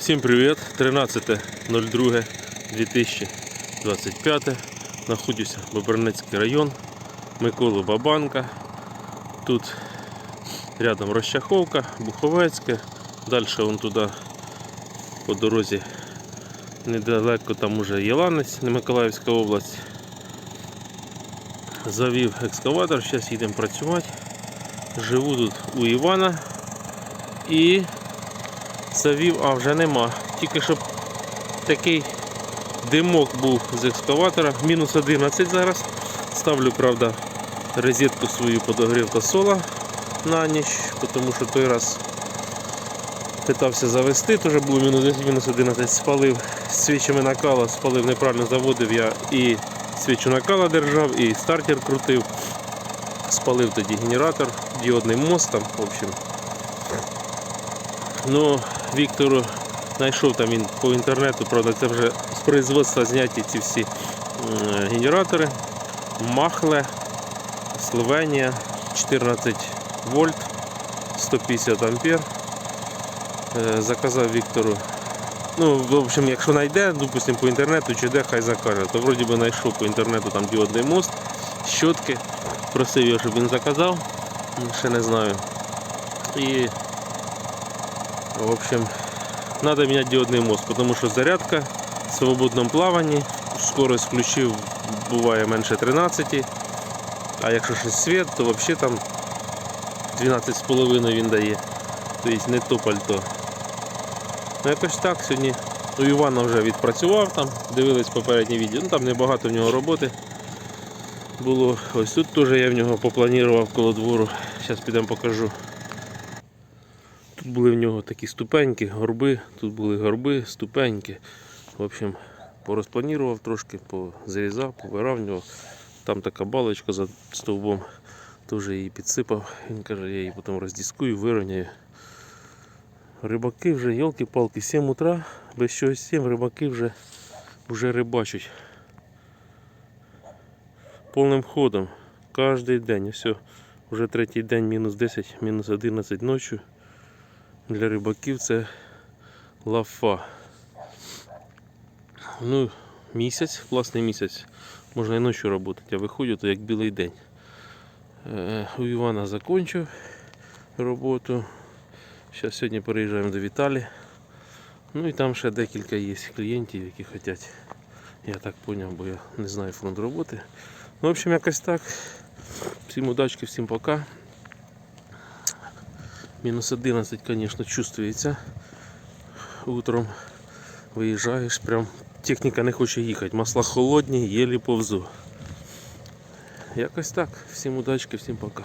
Всім привіт! 13.02.2025. Знаходжуся Бобернецький район, Миколу Бабанка. Тут рядом Розчаховка, Буховецьке. Далі вон туди по дорозі недалеко там уже Єланець, Миколаївська область. Завів екскаватор, зараз їдемо працювати. Живу тут у Івана і завів, а вже нема. Тільки щоб такий димок був з екскаватора. Мінус 11 зараз. Ставлю, правда, розетку свою подогрів та сола на ніч, тому що той раз питався завести, теж було мінус 10, мінус 11, спалив свічами накала, спалив, неправильно заводив я і свічу накала держав, і стартер крутив. Спалив тоді генератор, діодний мост там, в общем. Ну, Віктору знайшов там він по інтернету, правда, це вже з производства зняті ці всі генератори. Махле, Словенія, 14 вольт, 150 ампер. Е, Заказав Віктору. Ну, в общем, якщо знайде, допустим, по інтернету чи де, хай закаже. То вроді би знайшов по інтернету там діодний мост, щотки. Просив його, щоб він заказав. Ще не знаю. І в общем, надо менять диодный мост, потому что зарядка в свободном плаванні, скорость включив буває менше 13, а якщо ще світ, то взагалі там 12,5 він дає. Тобто не то пальто. Ну якось так сьогодні у Івана вже відпрацював там, дивились попереднє відео, ну там небагато в нього роботи було. Ось тут теж я в нього попланував коло двору. Зараз підемо покажу. Тут були в нього такі ступеньки, горби, тут були горби, ступеньки. В общем, порозпланував трошки, позарізав, повирав в нього. Там така балочка за стовбом, теж її підсипав. Він каже, я її потім роздіскую, вирівняю. Рибаки вже, йолки-палки, 7 утра, без чогось 7 рибаки вже, вже рибачать. Повним ходом. Кожен день. Все. Вже третій день мінус 10, мінус 11 ночі для рибаків це лафа. Ну, місяць, класний місяць. Можна і ночі працювати, а виходжу, то як білий день. Е, У Івана закінчив роботу. Зараз сьогодні переїжджаємо до Віталі. Ну і там ще декілька є клієнтів, які хочуть. Я так зрозумів, бо я не знаю фронт роботи. Ну, в общем, якось так. Всім удачки, всім пока. Мінус 11, звісно, чувствується. Утром виїжджаєш, прям техніка не хоче їхати. Масла холодні, єлі повзу. Якось так. Всім удачки, всім пока.